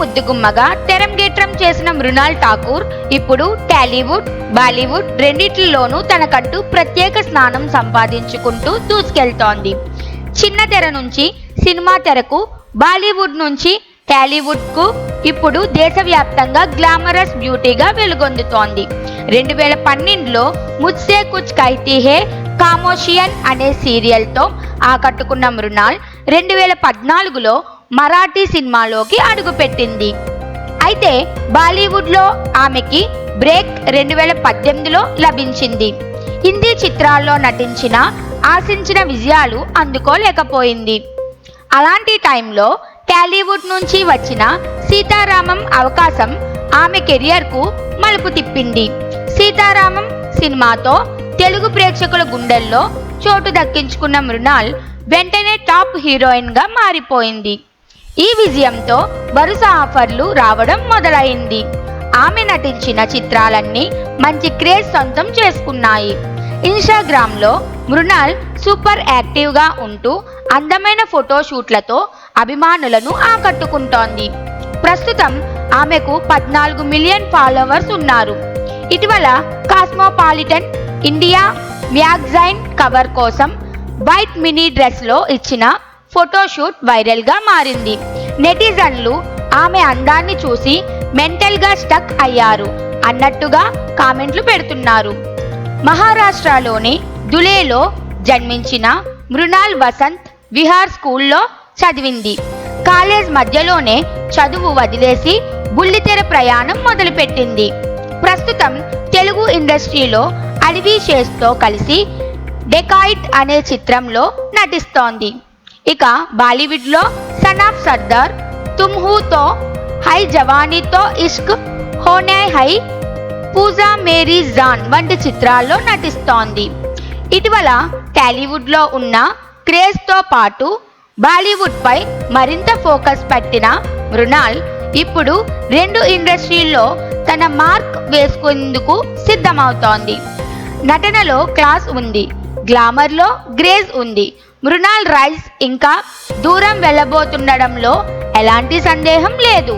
ముద్దుగుమ్మగా తెరంగేట్రం చేసిన మృణాల్ ఠాకూర్ ఇప్పుడు టాలీవుడ్ బాలీవుడ్ రెండిట్లలోనూ తనకంటూ ప్రత్యేక స్నానం సంపాదించుకుంటూ దూసుకెళ్తోంది. చిన్న తెర నుంచి సినిమా తెరకు బాలీవుడ్ నుంచి టాలీవుడ్కు ఇప్పుడు దేశవ్యాప్తంగా గ్లామరస్ బ్యూటీగా వెలుగొందుతోంది. రెండు వేల పన్నెండులో ముజ్సే కుచ్ కైతీ హే కామోషియన్ అనే సీరియల్తో ఆకట్టుకున్న మృణాల్ రెండు వేల పద్నాలుగులో మరాఠీ సినిమాలోకి అడుగుపెట్టింది. అయితే బాలీవుడ్లో ఆమెకి బ్రేక్ రెండు వేల పద్దెనిమిదిలో లభించింది. హిందీ చిత్రాల్లో నటించిన ఆశించిన విజయాలు అందుకోలేకపోయింది. అలాంటి టైంలో టాలీవుడ్ నుంచి వచ్చిన సీతారామం అవకాశం ఆమె కెరియర్కు మలుపు తిప్పింది. సీతారామం సినిమాతో తెలుగు ప్రేక్షకుల గుండెల్లో చోటు దక్కించుకున్న మృణాల్ వెంటనే టాప్ హీరోయిన్గా మారిపోయింది. ఈ విజయంతో వరుస ఆఫర్లు రావడం మొదలైంది. ఆమె నటించిన చిత్రాలన్నీ మంచి క్రేజ్ సొంతం చేసుకున్నాయి. ఇన్స్టాగ్రామ్లో మృణాల్ సూపర్ యాక్టివ్గా ఉంటూ అందమైన ఫోటోషూట్లతో అభిమానులను ఆకట్టుకుంటోంది. ప్రస్తుతం ఆమెకు పద్నాలుగు మిలియన్ ఫాలోవర్స్ ఉన్నారు. ఇటీవల కాస్మోపాలిటన్ ఇండియా మ్యాగ్జైన్ కవర్ కోసం వైట్ మినీ డ్రెస్లో ఇచ్చిన ఫోటోషూట్ వైరల్గా మారింది. నెటిజన్లు ఆమె అందాన్ని చూసి మెంటల్గా స్టక్ అయ్యారు అన్నట్టుగా కామెంట్లు పెడుతున్నారు. మహారాష్ట్రలోని దులేలో జన్మించిన మృణాల్ వసంత్ విహార్ స్కూల్లో చదివింది. కాలేజ్ మధ్యలోనే చదువు వదిలేసి బుల్లితెర ప్రయాణం మొదలుపెట్టింది. ప్రస్తుతం తెలుగు ఇండస్ట్రీలో అడవి షేస్తో కలిసి డెకాయిట్ అనే చిత్రంలో నటిస్తోంది. ఇక బాలీవుడ్లో son of Sardar తుమ్హూతో high జవానీతో Ishq హోనే high Pooja Meri Jaan వంటి చిత్రాల్లో నటిస్తోంది. ఇటీవల టాలీవుడ్లో ఉన్న క్రేజ్తో పాటు బాలీవుడ్పై మరింత ఫోకస్ పెట్టిన మృణాల్ ఇప్పుడు రెండు ఇండస్ట్రీల్లో తన మార్క్ వేసుకుందుకు సిద్ధమవుతోంది. నటనలో క్లాస్ ఉంది. గ్లామర్లో గ్రేజ్ ఉంది. మృణాల్ రైస్ ఇంకా దూరం వెళ్ళబోతుండడంలో ఎలాంటి సందేహం లేదు.